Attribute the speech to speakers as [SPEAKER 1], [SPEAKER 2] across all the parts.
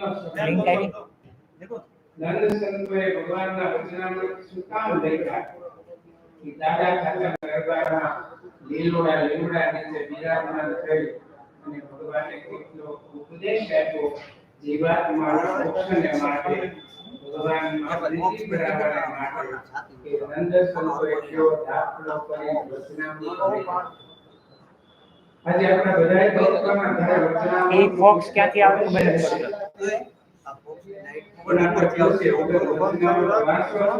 [SPEAKER 1] Link આવી
[SPEAKER 2] નંદ સંતોએ ભગવાનના વચનામૃત શું કામ લખ્યા કે દાદા ખાચર દરબારમાં લીલોડા લીમડા નીચે બિરાજમાન થઈ અને ભગવાને કેટલો ઉપદેશ આપ્યો જીવાત્મા મોક્ષને માટે ભગવાનમાં પ્રીતિ કરાવવા માટે કે નંદ સંતોએ કેવો દાખલો કરી વચનામૃત લખ્યા. આજે આપણા બધાએ ભક્તોના ઘરે વચનામૃત
[SPEAKER 1] એ બોક્સ ક્યાંથી આવે મને ખબર નથી.
[SPEAKER 2] પણ આપણે દિવસે વગર વચનામૃત વાંચો છો?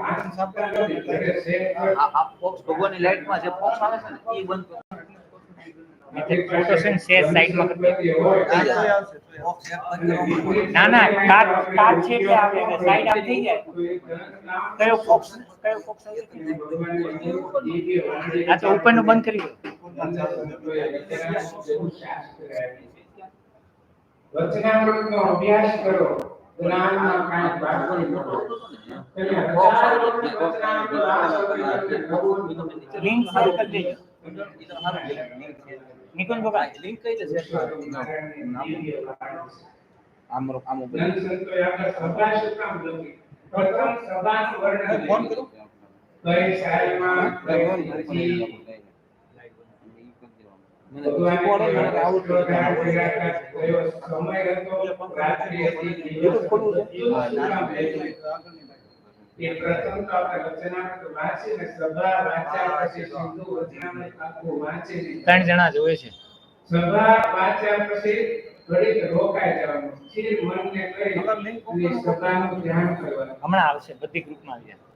[SPEAKER 2] વાંચતા નથી. ઘરે set કરો.
[SPEAKER 3] આ આ બોક્સ ભગવાનની લાઈટમાં જે બોક્સ આવે છે ને એ બંધ કરો.
[SPEAKER 1] એટલે ફોટો છે ને શેર સાઈડમાં.
[SPEAKER 3] બોક્સ એક
[SPEAKER 1] ના ના કાટ કાટ છે એટલે આવે કે સાઈડ આમ જાય કયો બોક્સ કયો બોક્સ આ તો ઉપરનું બંધ કરી દો
[SPEAKER 2] વચનામૃતનો અભ્યાસ કરો જ્ઞાનમાં કાંઈ બાકી ન રહે. પેલા હજારો વચનામૃત વાંચો
[SPEAKER 1] લિંક શરૂ કરી દેજો
[SPEAKER 3] ઈ તો સારું છે.
[SPEAKER 1] નિકુંજ બકા
[SPEAKER 3] લિંક કઈ છે શેર આમ આમ ઉપર
[SPEAKER 2] નંદ સંતોએ આપણે સભા શું કામ લખી? પ્રથમ સભાનું વર્ણન
[SPEAKER 3] ફોન
[SPEAKER 2] લખ્યું.
[SPEAKER 3] કરો
[SPEAKER 2] કઈ સાલમાં કઈ લખ્યું? એ પ્રથમ તો આપણે વચનામૃત વાંચીને સભા વાંચ્યા પછી સીધું વચનામૃત આખું વાંચીને
[SPEAKER 1] ત્રણ જણા જોવે છે.
[SPEAKER 2] સભા વાંચ્યા પછી ઘડીક રોકાઈ જવાનું. સ્થિર મનને કરી સભાનું ધ્યાન કરવાનું.
[SPEAKER 1] હમણાં આવશે બધી ગ્રુપમાં આવી જાય.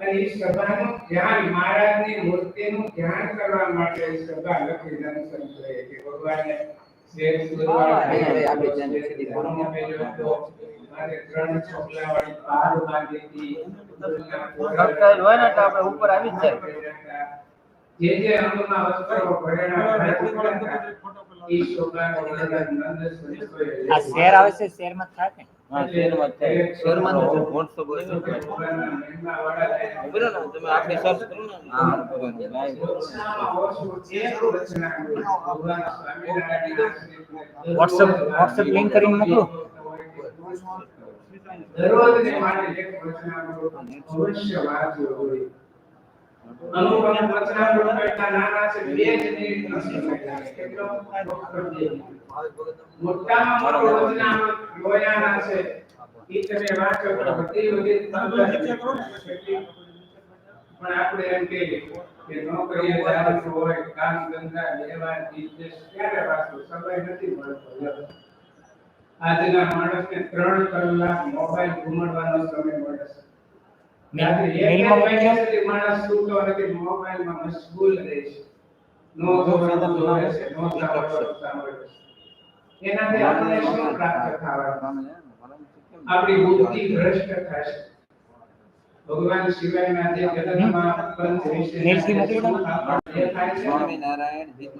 [SPEAKER 2] અને એ સભાનું ધ્યાન મહારાજની મૂર્તિનું ધ્યાન કરવા માટે એ સભા લખી દર્શન કરે કે
[SPEAKER 3] ભગવાનને આપણે
[SPEAKER 2] મારે ત્રણ હતી.
[SPEAKER 3] હોય ને તો આપણે ઉપર આવી જ જાય.
[SPEAKER 2] જે જે અંગમાં વસ્ત્રો ભરેલા એ શોભાનું નંદ સંતોએ
[SPEAKER 1] આ શેર આવે છે શેરમાં
[SPEAKER 3] જ થાય શેરમાં જ છે. WhatsApp હોય છે.
[SPEAKER 2] ભગવાનના મહિમાવાળા થાય.
[SPEAKER 3] ઉભી રહો ને, તમે આપણે સર્ચ કરો ને હા ભગવાન લાઈવ.
[SPEAKER 1] WhatsApp WhatsApp લિંક કરીને મોકલો
[SPEAKER 2] દરરોજ ને માટે એક વચનામૃત અવશ્ય વાંચવું જોઈએ. અનુપમ વચનામૃત કરતા નાના છે બે જ મિનિટનો સમય લાગે. કેટલો? ડોક્ટર બે મિનિટ. મોટામાં મોટું વચનામૃત લોયાના છે. ઈ તમે વાંચો તો બધી બધી પણ આપણે એમ કહીએ કે નોકરીએ જવાનું હોય કામ ધંધા વ્યવહાર બિઝનેસ ક્યારે વાંચવું સમય નથી મળતો. આજના માણસને ત્રણ કલાક મોબાઈલ ઘુમાડવાનો સમય મળે છે
[SPEAKER 1] મેલમાં મોકલો
[SPEAKER 2] માણસ સૂતો નથી મોબાઈલમાં મશગુલ નો જોવાનું નો એનાથી શું પ્રાપ્ત થવાનું આપણી બુદ્ધિ ભ્રષ્ટ થશે ભગવાન શિવાયના જે જગતમાં પંચ વિશે
[SPEAKER 3] સ્વામિનારાયણ હિત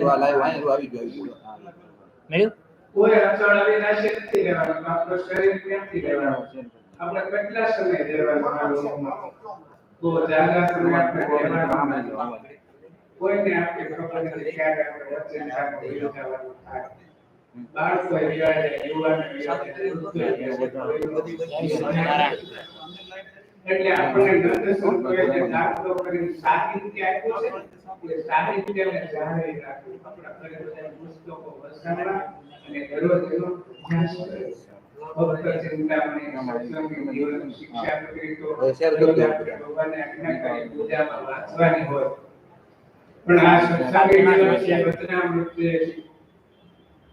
[SPEAKER 3] રો લાઈવ રો આવી ગયો
[SPEAKER 1] મળ્યું
[SPEAKER 2] કોઈ અચળ અવિનાશી નથી રહેવાનું. આપણું શરીર ક્યાંથી રહેવાનું? આપણે કેટલા સમય રહેવાનું આ જાગા રહેવાનું કોઈને આપણે ખબર નથી ક્યારે આપણે વચન સાથે યોજાવાનું થાય બાળકો યુવાનો એવા છે વૃદ્ધો એવા છે. એટલે આપણે નંદ સંતોએ જે દાખલો કરીને સાહિત્ય આપ્યું છે ને, એ સાહિત્યને જાળવી રાખવું. આપણા ઘરે બધા પુસ્તકો વસાવવા અને દરરોજ એનો અભ્યાસ કરવો. ભક્ત ચિંતામણી, સત્સંગી જીવન, શિક્ષા કરી તો
[SPEAKER 3] હવે શેર કરી દો.
[SPEAKER 2] દરરોજ આપણે ભગવાનને આજ્ઞા કરી પૂજામાં વાંચવાની હોય. પણ આ સત્સંગી જીવન છે, વચનામૃત છે,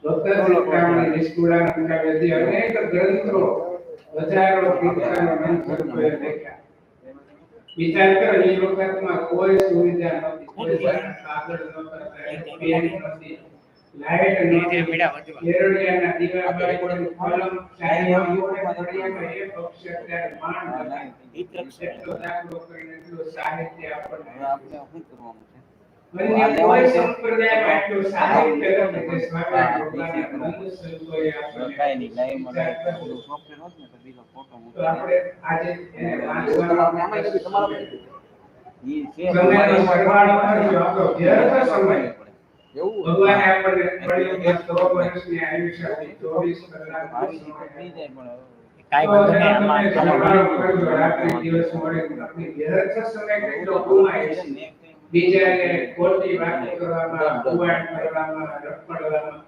[SPEAKER 2] ભક્ત ચિંતામણી, નિષ્કુળાનંદ વેદી અનેક ગ્રંથો હજારો કીર્તનો મંત્ર કોઈ લખ્યા. વિચાર કરો એ વખતમાં કોઈ સુવિધા નહોતી કોઈ કાગળ નહોતા પેન નહોતી લાઈટ નહોતી
[SPEAKER 1] મીડા વધવા.
[SPEAKER 2] કેરળિયાના દીવા બાળી કોઈ કલમ શાયરીઓ યોગે ઘડિયામાં એક અક્ષર ત્યારે માંડ હતા.
[SPEAKER 1] હિત રક્ષક.
[SPEAKER 2] એટલો દાખલો કરીને એટલું સાહિત્ય આપણને
[SPEAKER 3] હવે આપણે શું કરવાનું
[SPEAKER 2] ભગવાને આપણને ચોવીસ
[SPEAKER 1] વાંધો નહીં, આમાં
[SPEAKER 2] રાત્રે દિવસ મળે સમય કેટલો ગુમાય છે. બીજાને ખોટી વાતો કરવામાં કુવાડ કરવામાં રખડવામાં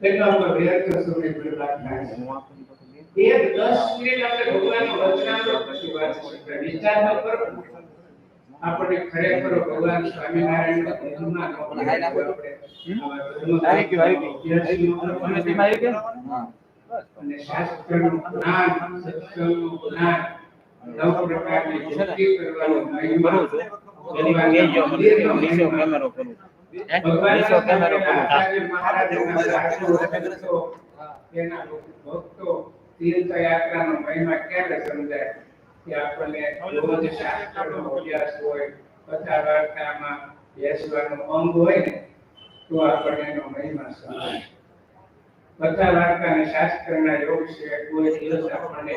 [SPEAKER 2] કેટલો આપણો વ્યર્થ સમય બરબાદ થાય છે એક દસ મિનિટ આપણે ભગવાનનું વચનામૃત પછી વાંચી શકીએ. વિચાર તો કરો. આપણને ખરેખર ભગવાન સ્વામિનારાયણના ધર્મના નોકરી આપણે આવા ધર્મ
[SPEAKER 3] આવી ગયું, આવી ગયું.
[SPEAKER 2] અભ્યાસનું
[SPEAKER 3] તમે તેમાં આવી ગયા? હા. બસ.
[SPEAKER 2] અને શાસ્ત્રનું જ્ઞાન સત્સંગનું જ્ઞાન નવ પ્રકારની ભક્તિ કરવાનો મહિમા
[SPEAKER 3] કરું છું એની કહેજો મને. નીચો કેમેરો કરું? નીચો કેમેરો કરું હા.
[SPEAKER 2] આચાર્ય મહારાજના સાચો ભક્તો, તીર્થયાત્રાનો મહિમા ક્યારે સમજાય કે આપણને રોજ શાસ્ત્રનો અભ્યાસ હોય કથા વાર્તામાં બેસવાનું અંગ હોય ને તો આપણને એનો મહિમા સમજાય કથા વાર્તા અને શાસ્ત્રના યોગ સિવાય કોઈ દિવસ આપણને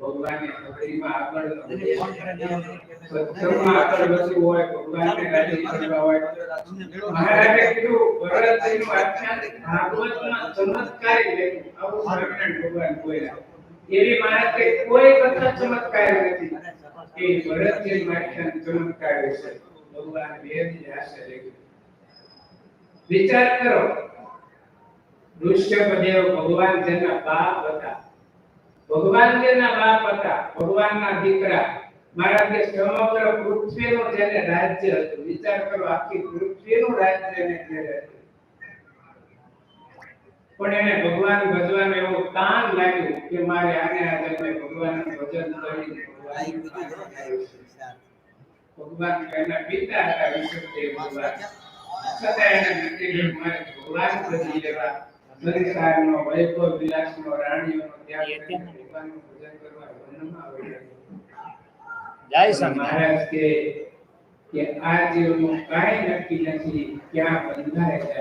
[SPEAKER 2] ભગવાનની ભક્તિમાં આગળ ન આગળ વધવું હોય ભગવાનને રાજી કરવા હોય મહારાજે કીધું ભરતજીનું આખ્યાન ભાગવતમાં ચમત્કારી લખ્યું. આવું સ્વામિનારાયણ ભગવાન બોલ્યા. એવી મહારાજે કોઈ કથા ચમત્કારી નથી. એ ભરતજીનું આખ્યાન ચમત્કારી છે. ભગવાન વેદની આશે લખ્યું. વિચાર કરો ઋષભદેવ ભગવાન જેના બાપ હતા ભગવાન બાપ હતા, ભગવાનના દીકરા. મહારાજે સમગ્ર પૃથ્વીનું જેને રાજ્ય હતું, વિચાર કરો, આખી પૃથ્વીનું રાજ્ય એને ઘેરે પણ એને ભગવાન ભજવાનું એવું તાન લાગ્યું કે મારે આને આ મેં ભગવાનનું ભજન કરી ભગવાન એના પિતા હતા, વિષ્ણુદેવ ભગવાન. છતાં એને નક્કી ભગવાન ભજી લેવા સંસારનો વૈભવ વિલાસનો રાણીઓનો ત્યાગ કરીને ભગવાનનું પૂજન કરવા વનમાં આવ્યા.
[SPEAKER 1] જય
[SPEAKER 2] મહારાજ કે કે આ જીવનું કાંઈ નક્કી નથી ક્યાં બંધાય છે?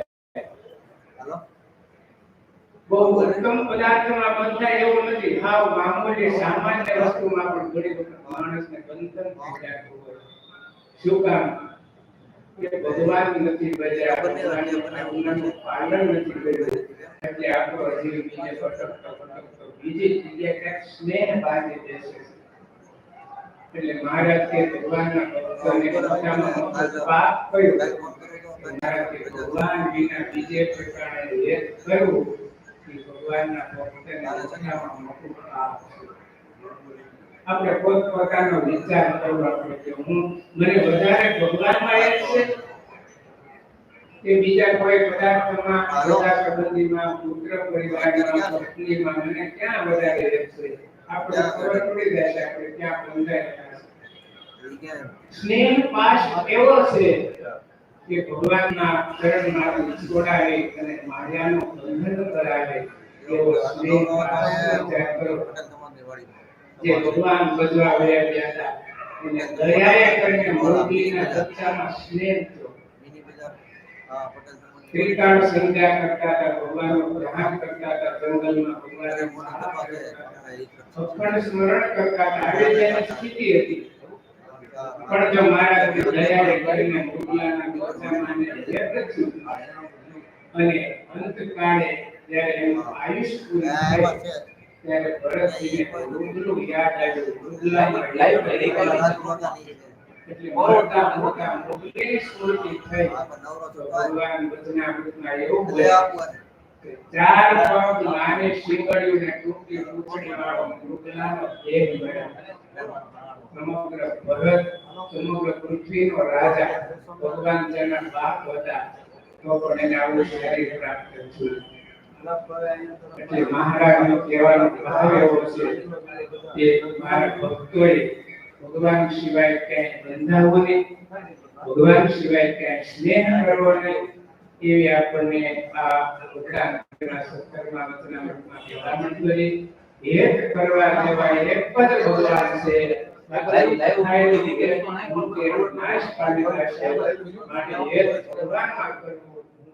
[SPEAKER 2] બહુ ઉત્તમ પદાર્થમાં બંધાય એવું નથી. હાવ મામૂલી સામાન્ય વસ્તુમાં પણ ઘણી વખત માણસને બંધન થઈ જતું હોય શું કામ? કે ભગવાન નથી બજ્યા ભગવાનના પાલન નથી કર્યું. એટલે આપણો જીવ બીજે ભટકતો ભટકતો બીજી જગ્યાએ ક્યાંક સ્નેહ બાંધી દેશે એટલે મહારાજ કે ભગવાનના ભક્તોને મોટામાં મોટો પાપ કયો મહારાજ કે ભગવાન વિના બીજે પ્રકારે હેત કરવું એ ભગવાનના ભક્તને મોટામાં મોટું પાપ છે આપણે પોતપોતાનો વિચાર કરવો આપણે કે હું મને વધારે ભગવાનમાં હેત છે કે બીજા કોઈ પદાર્થમાં બધા સંબંધીમાં પુત્ર પરિવારમાં પત્નીમાં મને ક્યાં વધારે છે આપણે ખબર પડી જાય છે આપણે ક્યાં બંધાયેલા સ્નેહ પાસ એવો છે કે ભગવાનના ચરણમાં છોડાવે અને માયાનો બંધન કરાવે એવો સ્નેહ પાશ કરો. જે ભગવાન ભજવા વયા ગયા હતા. એને દયાએ કરીને મોરબીના સચ્ચામાં સ્નેહ ત્રિકાળ સંધ્યા કરતા હતા ભગવાનનું ધ્યાન કરતા હતા જંગલમાં ભગવાનને મહારાજ કરતા હતા. અખંડ સ્મરણ કરતા હતા આવી જેની સ્થિતિ હતી પણ જો મહારાજની દયાએ કરીને મોગલાના બચ્ચામાંને હેત થયું અને અંતકાળે જ્યારે એનું આયુષ પૂરું થાય ત્યારે ભરતજીને રુદ્રનું યાદ આવ્યું રુદ્રલામાં
[SPEAKER 3] લાઈવ
[SPEAKER 2] યાદ
[SPEAKER 3] રેકોર્ડ
[SPEAKER 2] આવ્યું. ભગવાન રાજા ભગવાન જેના બાપ હતા. તો પણ એને આવું શરીર પ્રાપ્ત થયું. એટલે મહારાજનો કહેવાનો ભાવ એવો છે કે મારા ભક્તોએ ભગવાન સિવાય ક્યાંય બંધાવવું નહીં ભગવાન સિવાય ક્યાંય સ્નેહ કરવો નહીં એવી આપણને આ ભગવાનના સત્કર્મા વચનામૃતમાં કહેવામાં કરી એક કરવા જેવા એક જ ભગવાન છે બાકી થાય એવી રીતે મુક્તિ એનો નાશ પામી જશે. માટે એક ભગવાનમાં કરવું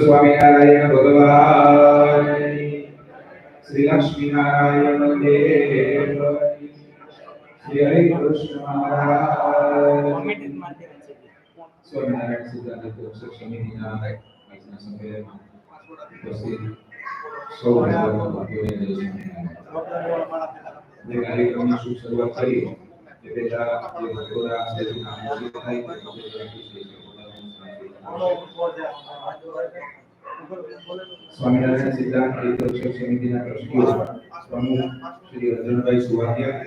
[SPEAKER 4] સ્વામિનારાયણ ભગવાન શ્રી લક્ષ્મી નારાયણ દેવ શ્રી હરિ કૃષ્ણ મહારાજ
[SPEAKER 1] કોમેડી જ મારી દેવાની છે.
[SPEAKER 4] સ્વામિનારાયણ સિદ્ધાંત અક્ષર સમિતિના આજના સંમેલનમાં ઉપસ્થિત સૌ ભક્તોને જય સ્વામિનારાયણ. જે કાર્યક્રમની શુભ શરૂઆત કરી તે પહેલા જે ભક્તોના સર્જના આમંત્રિત થાય સ્વામિનારાયણ સિદ્ધાંત તીર્થક્ષેત્ર સમિતિના ટ્રસ્ટીઓ પ્રમુખ શ્રી રંજનભાઈ સુવાડિયા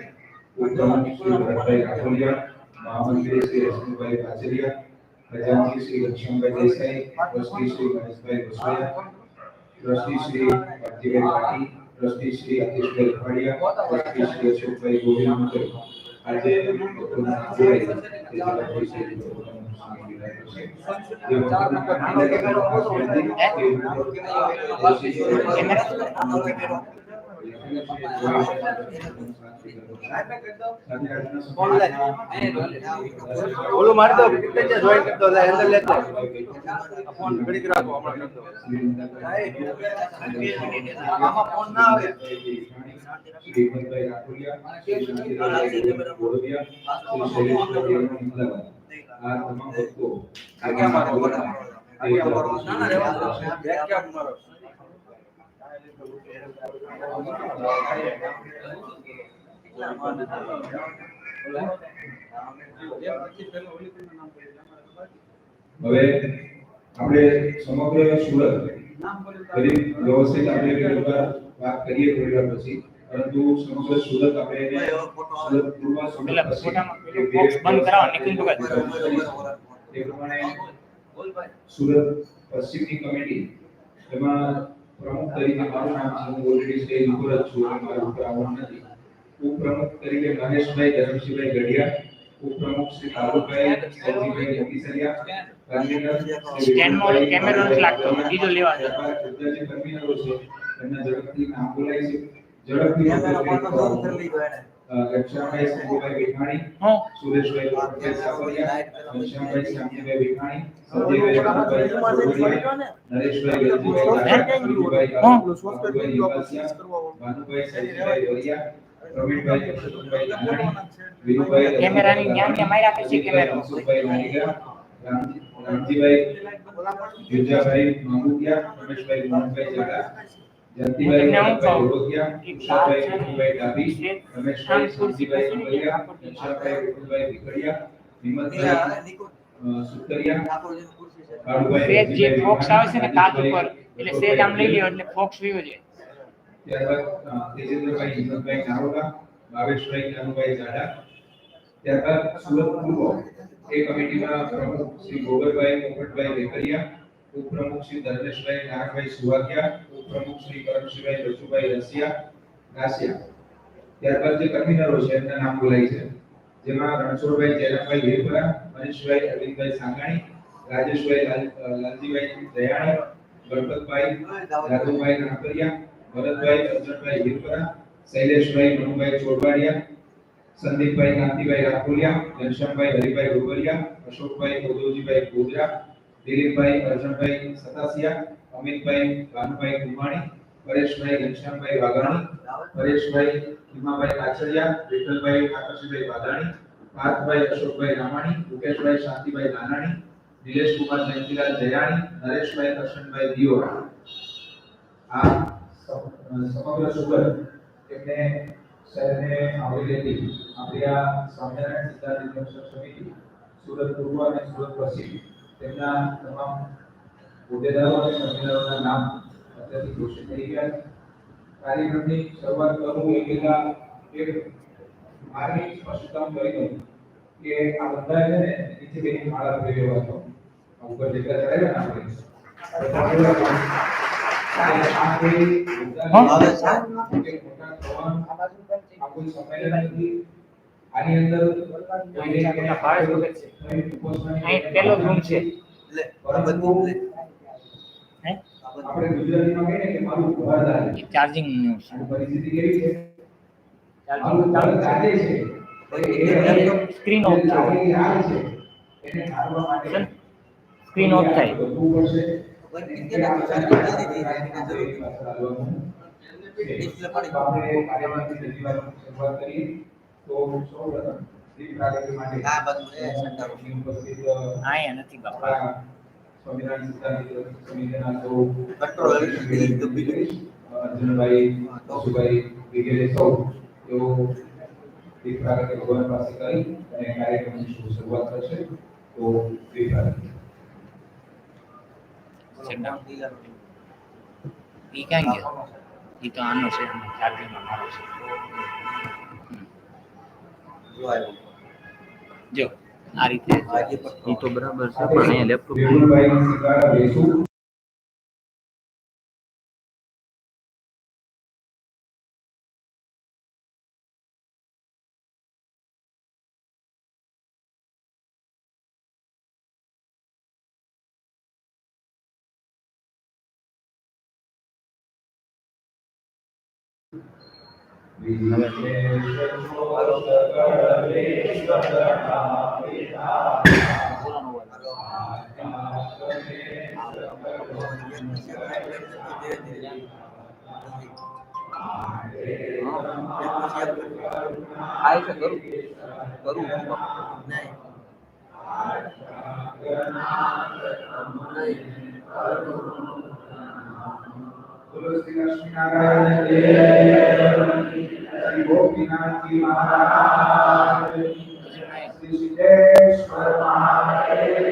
[SPEAKER 4] ઉપપ્રમુખ શ્રી ભરતભાઈ રાઠોડિયા મહામંત્રી Shri Rashmibhai પાચરિયા ખજાનચી Shri Laxmanbhai Desai trustee Shri Ganeshbhai Vasoya trustee Shri Bhaktibhai Pati trustee Shri આતિશભાઈ અઠવાડિયા ટ્રસ્ટી શ્રી અશોકભાઈ ગોવિંદ આજે ભક્તોના જોડાઈ તે જવાબદારી છે જે ભક્તોનું સ્વામી વિરાજ છે. જે
[SPEAKER 5] ઓલું મારી દો પિક્ચર જોઈન કરી દો એટલે લેતો ફોન ઘડીક રાખો હમણાં કરી દો આમાં ફોન ના આવે.
[SPEAKER 4] આ તમામ ભક્તો
[SPEAKER 5] આગે અમારો ના ના રહેવા દો. બેક કેમ મારો.
[SPEAKER 4] હવે આપણે સમગ્ર સુરત ગરીબ વ્યવસ્થિત આપણે એની ઉપર વાત કરીએ થોડી વાર પછી પરંતુ સમગ્ર સુરત આપણે એને સુરત પૂર્વ સુરત
[SPEAKER 1] પેલા
[SPEAKER 4] પશ્ચિમ
[SPEAKER 1] ફોટામાં
[SPEAKER 4] એ
[SPEAKER 1] પેલું
[SPEAKER 4] બે
[SPEAKER 1] બોક્સ બંધ કરાવો નિખિલ ભગત
[SPEAKER 4] એ પ્રમાણે સુરત પશ્ચિમની કમિટી એમાં પ્રમુખ તરીકે મારું નામ છે હું ઓલરેડી સ્ટેજ ઉપર જ છું મારું ઉપર આવવાનું નથી. ઉપપ્રમુખ તરીકે મહેશભાઈ ધરમસિંહભાઈ ગઢિયા. ઉપપ્રમુખ શ્રી કાલુભાઈ સજીભાઈ જગદીશરિયા કન્વીનર
[SPEAKER 1] કેમેરો લાગતો, બીજો લેવા દો.
[SPEAKER 4] જે કન્વીનરો છે. એમના ઝડપથી કામ બોલાય છે. ઝડપથી લક્ષ્મણભાઈ શંભુભાઈ વિખાણી
[SPEAKER 1] હું
[SPEAKER 4] સુરેશભાઈ પ્રકાશ સાવરિયા ઘનશ્યામભાઈ શ્યામજીભાઈ વિખાણી સંજયભાઈ રામભાઈ ચોરડિયા, નરેશભાઈ ગલજીભાઈ ગુરુભાઈ બાબુભાઈ યુવાસિયા, ભાનુભાઈ સંજયભાઈ વરિયા પ્રવીણભાઈ અશોકભાઈ નાનાણી વીરુભાઈ
[SPEAKER 1] કેમેરાની ન્યા ન્યા મારી રાખે છે કેમેરો.
[SPEAKER 4] મનસુખભાઈ નાણીગા રામ- રામજીભાઈ વિજયાભાઈ માંગુકિયા રમેશભાઈ મોહનભાઈ જાડા જયંતિભાઈ
[SPEAKER 1] તમને હું કહું?
[SPEAKER 4] રોહિયા કુશાભાઈ વિઠુભાઈ ડાભી રમેશભાઈ શાંતિભાઈ અંબલિયા ઘનશ્યામભાઈ વિઠુભાઈ વિકડિયા હિંમતભાઈ અ, સુતરિયા કાળુભાઈ
[SPEAKER 1] સેજ જે
[SPEAKER 4] રણજીભાઈ
[SPEAKER 1] ફોક્સ આવે છે ને કાચ
[SPEAKER 4] વિઠાભાઈ,
[SPEAKER 1] ઉપર એટલે સેજ આમ લઈ લ્યો એટલે ફોક્સ વિયો છે
[SPEAKER 4] ત્યારબાદ અ, તેજેન્દ્રભાઈ હિંમતભાઈ નારોડા ભાવેશભાઈ કાનુભાઈ જાડા ત્યારબાદ સુરત પૂર્વ એ કમિટીમાં પ્રમુખ શ્રી ગોબરભાઈ પોપટભાઈ વેકરિયા ઉપપ્રમુખ શ્રી ધર્મેશભાઈ નાગભાઈ સુવાગિયા ઉપપ્રમુખ શ્રી કરમશીભાઈ બચુભાઈ રસિયા, નાસિયા. ત્યારબાદ જે કન્વીનરો છે, એમના નામ બોલાય છે. જેમાં રણછોડભાઈ જયરામભાઈ વેપરા, મનીષભાઈ અરવિંદભાઈ સાંગાણી, રાજેશભાઈ લાલજીભાઈ દયાણી, ગણપતભાઈ રાઘવભાઈ નાકરિયા, ભરતભાઈ અર્જુનભાઈ વીરપરા શૈલેષભાઈ મનુભાઈ ચોડવાડિયા સંદીપભાઈ કાંતિભાઈ રાખોલિયા ઘનશ્યામભાઈ હરિભાઈ ગોબરિયા અશોકભાઈ ગોદોજીભાઈ ગોદરા દિલીપભાઈ અર્જુનભાઈ સતાસિયા અમિતભાઈ ભાનુભાઈ કુમાણી પરેશભાઈ ઘનશ્યામભાઈ વાઘાણી પરેશભાઈ ભીમાભાઈ કાછડિયા વિઠ્ઠલભાઈ આકર્ષભાઈ વાઘાણી પાર્થભાઈ અશોકભાઈ રામાણી મુકેશભાઈ શાંતિભાઈ નાનાણી નિલેશ કુમાર જયંતિલાલ જયાણી નરેશભાઈ કરશનભાઈ દિયોરા આ સમ- સમગ્ર સુગર તેમને શહેરને આવરી લેતી આપણી આ સ્વામિનારાયણ સિદ્ધાંત રક્ષક સમિતિ સુરત પૂર્વ અને સુરત પશ્ચિમ તેમના તમામ હોદ્દેદારો અને કર્મચારીઓના નામ અત્યારથી ઘોષિત થઈ ગયા છે કાર્યક્રમની શરૂઆત કરું એ પહેલા એક મારી સ્પષ્ટતા હું કરી દઉં કે આ બધા છે ને નીચે બેની માળા થઈ રહ્યો હતો આ ઉપર જેટલા ચડાવ્યા ને આપણે આ કોઈ
[SPEAKER 1] હા?
[SPEAKER 4] એક મોટા થવાનું આ કોઈ સંમેલન નથી આની અંદર.
[SPEAKER 1] અહીં પહેલો રૂમ છે.
[SPEAKER 6] લે આ બધું
[SPEAKER 1] હે?
[SPEAKER 4] આપણે ગુજરાતીમાં કહીએ કે મારું ઘરદાર
[SPEAKER 1] એ ચાર્જિંગનું છે.
[SPEAKER 4] પરિસ્થિતિ કેવી છે?
[SPEAKER 1] ચાર્જિંગ ચાલુ
[SPEAKER 4] ચાલે
[SPEAKER 1] છે.
[SPEAKER 4] છે.
[SPEAKER 1] સ્ક્રીન ઓફ થયો. સ્ક્રીન ઓફ થાય.
[SPEAKER 4] આપણે કાર્યમાંથી શરૂઆત કરીએ. તો સૌપ્રથમ દીપ પ્રાગટ્ય માટે
[SPEAKER 6] આ બધું એ.
[SPEAKER 4] ઉપસ્થિત
[SPEAKER 1] આયા નથી બાપા.
[SPEAKER 4] સ્વામિનારાયણ સિદ્ધાંત સમિતિના સૌ
[SPEAKER 6] કંટ્રોલ ડીલ
[SPEAKER 4] અર્જુનભાઈ કૌશુભાઈ વગેરે સૌ તેઓ દીપ પ્રાગટ્ય ભગવાન પાસે કરી અને કાર્યક્રમની શરૂઆત કરશે તો દીપ પ્રાગટ્ય
[SPEAKER 1] ઈ ક્યાં ગયો? ઈ તો આનો છે ચાર્જિંગમાં મારો છે.
[SPEAKER 6] જો
[SPEAKER 1] આ રીતે
[SPEAKER 3] તો બરાબર છે પણ અહીંયા લેપટોપ
[SPEAKER 4] વિપુલભાઈ સિંગાડા વેસુ
[SPEAKER 3] આ છે કરું કરું
[SPEAKER 6] નહીં.
[SPEAKER 4] તુલસી લક્ષ્મીનારાયણ દેવ શ્રી ગોપીનાથજી મહારાજ શ્રી સિદ્ધેશ્વર મહાદેવ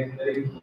[SPEAKER 1] ઉપરની